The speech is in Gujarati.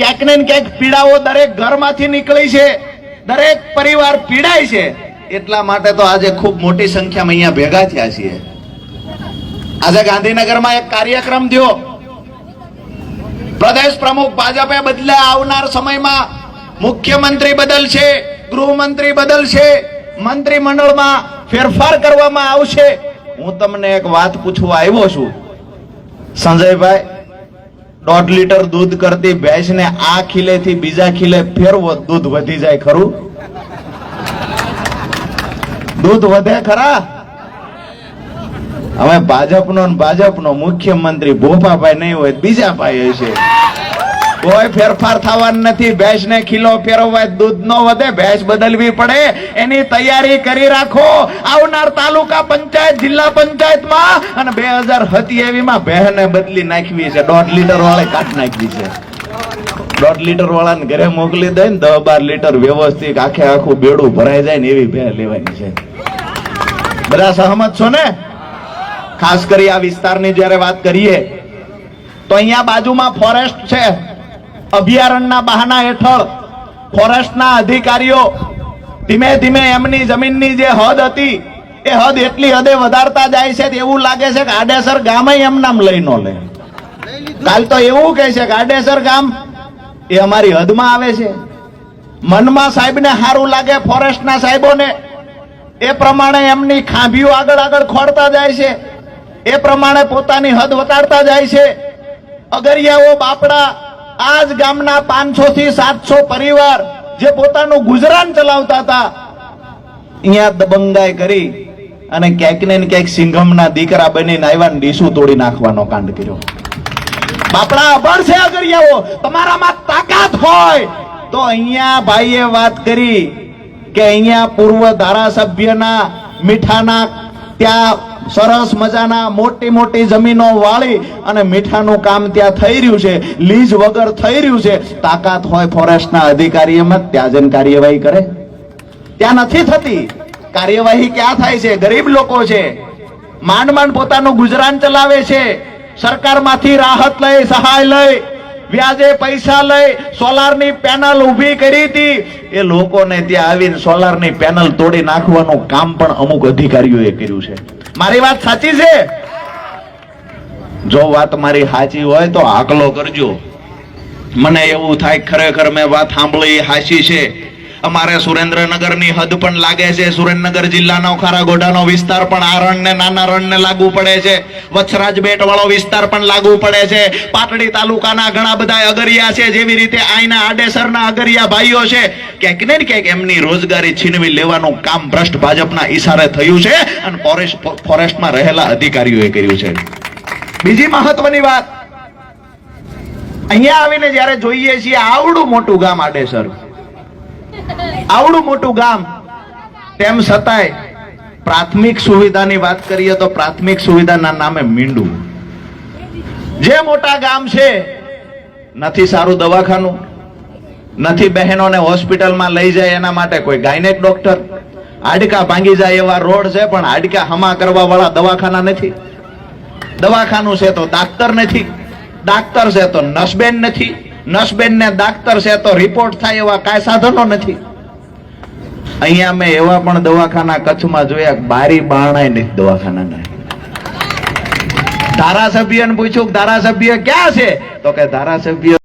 ક્યાંક ને ક્યાંક પીડાઓ દરેક ઘરમાંથી નીકળી છે, દરેક પરિવાર પીડાય છે. એટલા માટે તો આજે ખૂબ મોટી સંખ્યામાં અહીંયા ભેગા થયા છીએ. આજે ગાંધીનગરમાં એક કાર્યક્રમ થયો. પ્રદેશ પ્રમુખ ભાજપે બદલે આવનાર સમયમાં મુખ્યમંત્રી બદલશે ગૃહમંત્રી બદલશે મંત્રીમંડળમાં ફેરફાર કરવામાં આવશે. હું તમને એક વાત પૂછવા આવ્યો છું. સંજયભાઈ દોઢ લીટર દૂધ કરતી ભેંસને આ ખીલેથી બીજા ખીલે ફેરવો દૂધ વધી જાય, ખરું? દૂધ વધે ખરા? હવે ભાજપનો ભાજપ ભાજપનો મુખ્યમંત્રી ભોપાભાઈ નહીં હોય, બીજા ભાઈ હશે. કોઈ ફેરફાર થવાનું નથી. ભેંસ ને ખીલો ફેરવવા દૂધ નો વધે. ભેંસ બદલવી પડે. એની તૈયારી કરી રાખો. આવનાર તાલુકા પંચાયત, જિલ્લા પંચાયતમાં અને બે હજાર સત્યાવીસમાં ભેંસને બદલી નાખવી છે. દોઢ લીટર વાળે કાઢ નાખવી છે. દોઢ લીટર વાળાને ઘરે મોકલી દે ને દસ બાર લીટર વ્યવસ્થિત આખે આખું બેડું ભરાઈ જાય ને એવી ભેંસ લેવાની છે. બધા સહમત છો ને? ખાસ કરી આ વિસ્તારની જ્યારે વાત કરીએ, તો અહીંયા બાજુમાં ફોરેસ્ટ છે. અભયારણ્યના બહાના હેઠળ ફોરેસ્ટના અધિકારીઓ ધીમે ધીમે એમની જમીનની જે હદ હતી, એ હદ એટલી હદે વધારતા જાય છે એવું લાગે છે કે આડેસર ગામે એમ નામ લઈ નો લે. કાલ તો એવું કહે છે કે આડેસર ગામ એ અમારી હદમાં આવે છે. મનમાં સાહેબને સારું લાગે, ફોરેસ્ટના સાહેબોને. એ પ્રમાણે એમની ખાંભીઓ આગળ આગળ ખોડતા જાય છે. એ પ્રમાણે પોતાની હદ વટાડતા જાય છે. અગરિયાઓ, બાપડા આ જ ગામના પાંચસો થી સાતસો પરિવાર જે પોતાનું ગુજરાન ચલાવતા હતા અહીંયા દબંગાઈ કરી અને ક્યાંક ને ક્યાંક સિંઘમના દીકરા બનીને આવ્યા ડીસું તોડી નાખવાનો કાંડ કર્યો. બાપડા, અભણ છે અગરિયાઓ તમારામાં તાકાત હોય. તો અહીંયા ભાઈએ વાત કરી કે અહીંયા પૂર્વ ધારાસભ્યના મીઠાના ત્યાં સરસ મજાના મોટી મોટી જમીનો વાળી અને મીઠાનું કામ ત્યાં થઈ રહ્યું છે, લીઝ વગર થઈ રહ્યું છે. તાકાત હોય ફોરેસ્ટના અધિકારીઓમાં ત્યાં જઈને કાર્યવાહી કરે. ત્યાં નથી થતી. કાર્યવાહી ક્યાં થાય છે? ગરીબ લોકો છે. માંડ માંડ પોતાનું ગુજરાન ચલાવે છે. સરકારમાંથી રાહત લઈ, સહાય લઈ. વ્યાજે પૈસા લઈ સોલારની પેનલ ઊભી કરી હતી. એ લોકોને ત્યાં આવીને સોલારની પેનલ તોડી નાખવાનું કામ પણ અમુક અધિકારીઓએ કર્યું છે. મારી વાત સાચી છે? જો વાત મારી સાચી હોય તો આકલો કરજો. મને એવું થાય ખરેખર મેં વાત સાંભળી હાચી છે. અમારે સુરેન્દ્રનગરની હદ પણ લાગે છે. સુરેન્દ્રનગર જિલ્લાનો ખારાગોડાનો વિસ્તાર પણ આ રણને, નાના રણને લાગુ પડે છે. વચ્છરાજ બેટ વાળો વિસ્તાર પણ લાગુ પડે છે. પાટડી તાલુકાના ઘણા બધા અગરિયા છે. જેવી રીતે આઈના આડેસરના અગરિયા ભાઈઓ છે. ક્યાંક ને ક્યાંક એમની રોજગારી છીનવી લેવાનું કામ ભ્રષ્ટ ભાજપના ઈશારે થયું છે અને ફોરેસ્ટ, ફોરેસ્ટમાં રહેલા અધિકારીઓએ કર્યું છે. બીજી મહત્વની વાત. અહીંયા આવીને જ્યારે જોઈએ છીએ, આવડું મોટું ગામ આડેસર. આવડું મોટું ગામ. તેમ છતાંય પ્રાથમિક સુવિધાની વાત કરીએ તો પ્રાથમિક સુવિધાના નામે મીંડું. જે મોટા ગામ છે, નથી સારું દવાખાનું, નથી બહેનોને હોસ્પિટલમાં લઈ જાય એના માટે કોઈ ગાયનેક ડોક્ટર. હાડકા ભાંગી જાય એવા રોડ છે, પણ હાડકા હમા કરવા વાળા દવાખાના નથી. દવાખાનું છે તો ડાક્ટર નથી, ડાક્ટર છે તો નસબેન નથી નસબેન ને ડાક્ટર છે તો રિપોર્ટ થાય એવા કાંઈ સાધનો નથી. અહીંયા મેં એવા પણ દવાખાના કચ્છમાં જોયા બારી બારણાય નથી દવાખાના ધારાસભ્યને પૂછ્યું ધારાસભ્ય ક્યાં છે? તો કે ધારાસભ્ય